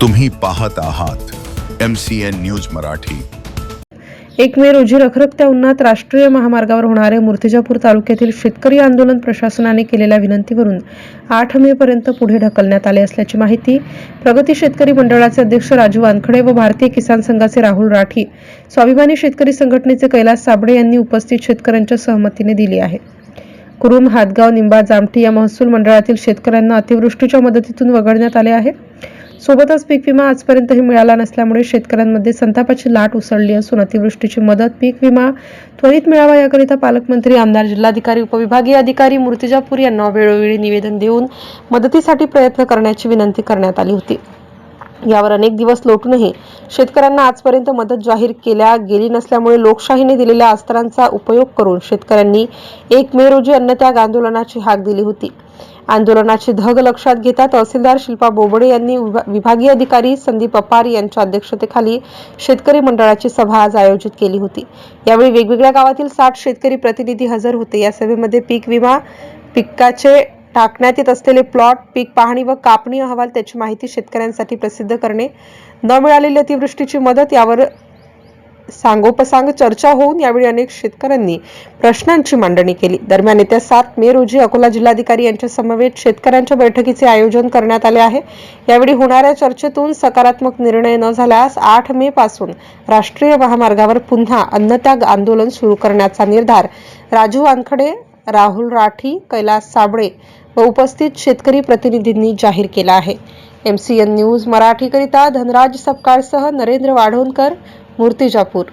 तुम्ही पाहत आहात M C N news Marathi. एक मे रोजी रखरखत्या उन्हात राष्ट्रीय महामार्गावर होणारे मूर्तिजापूर तालुक्यातील शेतकरी आंदोलन प्रशासनाने केलेल्या विनंतीवरून आठ मे पर्यंत पुढे ढकलण्यात आले असल्याची माहिती प्रगती शेतकरी मंडळाचे अध्यक्ष राजू वानखडे व भारतीय किसान संघाचे राहुल राठी स्वाभिमानी शेतकरी संघटनेचे कैलास साबळे यांनी उपस्थित शेतकऱ्यांच्या सहमतीने दिली आहे. कुरुम हातगाव निंबा जामठी या महसूल मंडळातील शेतकऱ्यांना अतिवृष्टीच्या मदतीतून वगळण्यात आले आहे. सोबतच पीक विमा आजपर्यंतही मिळाला नसल्यामुळे शेतकऱ्यांमध्ये संतापाची लाट उसळली असून अतिवृष्टीची मदत पीक विमा त्वरित मिळावा याकरिता पालकमंत्री आमदार जिल्हाधिकारी उपविभागीय अधिकारी मूर्तिजापूर यांना वेळोवेळी निवेदन देऊन मदतीसाठी प्रयत्न करण्याची विनंती करण्यात आली होती. यावर अनेक दिवस लोटूनही शेतकऱ्यांना आजपर्यंत मदत जाहीर केल्या गेली नसल्यामुळे लोकशाहीने दिलेल्या अस्त्रांचा उपयोग करून शेतकऱ्यांनी एक मे रोजी अन्नत्याग आंदोलनाची हाक दिली होती. आंदोलनाची धग लक्षात घेता तहसीलदार शिल्पा बोबडे यांनी विभा- विभागीय अधिकारी संदीप अपार यांच्या अध्यक्षतेखाली शेतकरी मंडळाची सभा आज आयोजित केली होती. यावेळी वेगवेगळ्या गावातील साठ शेतकरी प्रतिनिधी हजर होते. या सभेमध्ये पीक विमा पिकाचे टाकण्यात येत असलेले प्लॉट पीक पाहणी व कापणी अहवाल त्याची माहिती शेतकऱ्यांसाठी प्रसिद्ध करणे न मिळालेली अतिवृष्टीची मदत यावर सांगोपसांग चर्चा होऊन यावेळी अनेक शेतकऱ्यांनी प्रश्नांची मांडणी केली. दरम्यान येत्या सात मे रोजी अकोला जिल्हाधिकारी यांच्या समवेत शेतकऱ्यांच्या बैठकीचे आयोजन करण्यात आले आहे. यावेळी होणाऱ्या चर्चेतून सकारात्मक निर्णय न झाल्यास आठ मे पासून राष्ट्रीय महामार्गावर पुन्हा अन्नत्याग आंदोलन सुरू करण्याचा निर्धार राजू वानखडे राहुल राठी कैलास साबळे व उपस्थित शेतकरी प्रतिनिधींनी जाहीर केला आहे. एम सी एन न्यूज मराठीकरिता धनराज सपकाळसह नरेंद्र वाढवणकर मूर्तिजापूर.